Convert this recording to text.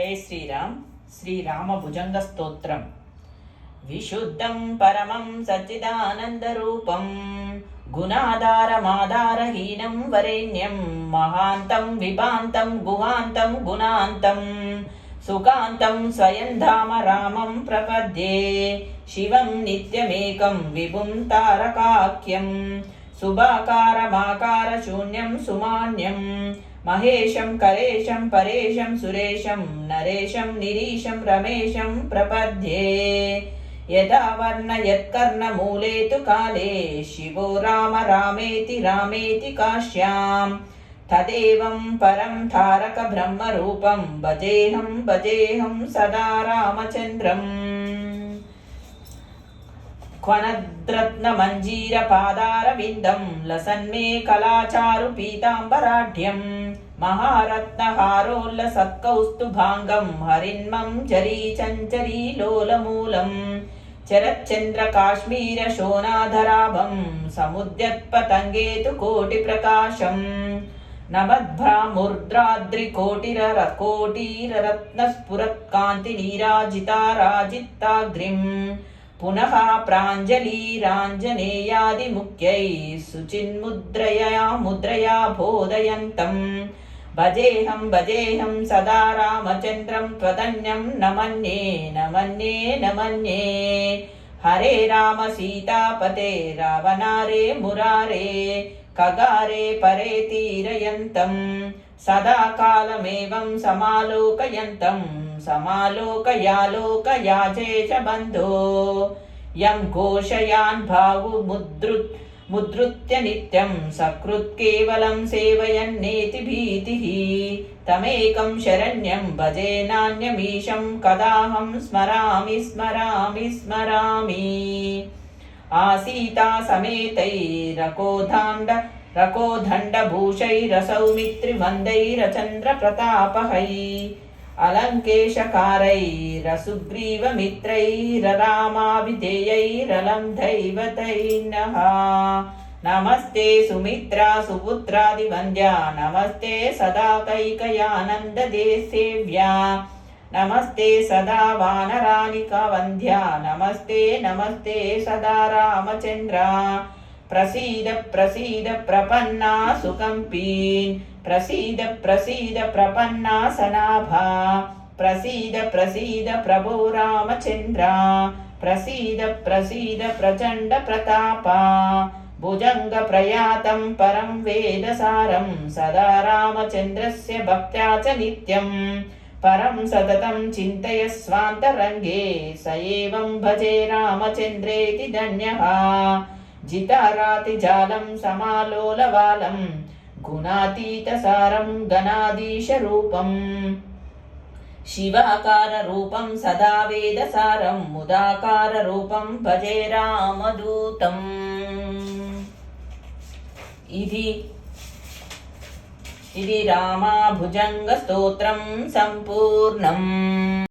జై శ్రీరామ్ శ్రీరామ భుజంగ స్తోత్రం. విశుద్ధం పరమం సచ్చిదానందరూపం గుణాధారమాధారహీనం వరేణ్యం మహాంతం విభాంతం గుహాంతం గుణాంతం సుఖాంతం స్వయం ధామ రామం ప్రపద్యే శివం నిత్యమేకం విభుం తారకాఖ్యం. శూన్యం సుమాన్యం. మహేశం కరేశం పరేశం సురేశం నరేశం నిరీశం రమేశం ప్రపద్యే. యదా వర్ణ యత్కర్ణమూలే తు కాలే. శివో రామ రామేతి రామేతి కాశ్యాం. తదేవం పరం తారక బ్రహ్మరూపం. భజేహం భజేహం సదా రామచంద్రం. క్వనద్రత్నమంజీరపాదారవిन्दं లసన్మే కళాచారు పీతాంబరాఢ్యం మహారత్నహారోల్లసత్కౌస్తుభాంగం హరిన్మం జరీ చంచరీ లోలమూలం చరచ్చంద్ర కాశ్మీర శోణాధరాభం సముద్యత్పతంగేతు కోటి पुनः प्राञ्जलीराञ्जनेयादिमुख्यैः शुचिन्मुद्रया मुद्रया बोधयन्तम् भजेऽहं भजेऽहं सदा रामचन्द्रं त्वदन्यं न मन्ये न मन्ये न मन्ये हरे राम सीतापते रावणारे मुरारे खगारे परे तीरयन्तं सदा कालमेवं समालोकयन्तं समालोकयालोकया च बन्धो यं घोषयान् भावुमुद्रुत् मुद्रुत्य नित्यं सकृत् केवलं सेवयन्नेति भीतिः तमेकं शरण्यं भजे नान्यमीशं कदाहं स्मरामि स्मरामि स्मरामि आसीता समेतैरकोधाण्ड रकोधण्डभूषैरसौमित्रिमन्दैरचन्द्रप्रतापहै अलङ्केशकारैरसुग्रीवमित्रैररामाभिधेयैरलं दैवतैर्नः नमस्ते सुमित्रा सुपुत्रादिवन्द्या नमस्ते सदा कैकयानन्ददेसेव्या नमस्ते सदा वानरानिकवन्ध्या नमस्ते नमस्ते सदा रामचन्द्र प्रसीद प्रसीद प्रपन्ना सुकम्पीन् ప్రసీద ప్రసీద ప్రపన్నాసనాభా. ప్రసీద ప్రసీద ప్రభో రామచంద్ర. ప్రసీద ప్రసీద ప్రచండ ప్రతాప. భుజంగ ప్రయాతం పరం వేదసారం సదా రామచంద్రస్య భక్త్యా చ నిత్యం. పరం సతతం చింతయ స్వాంతరంగే. స ఏవం భజే రామచంద్రేతి ధన్య జితారాతి జాలం సమాలోలవాలం. गुणातीतसारं गणाधीशरूपम् शिवाकाररूपं सदा वेदसारं मुदाकाररूपं भजे रामदूतम् इति इति रामाभुजङ्गस्तोत्रं सम्पूर्णम्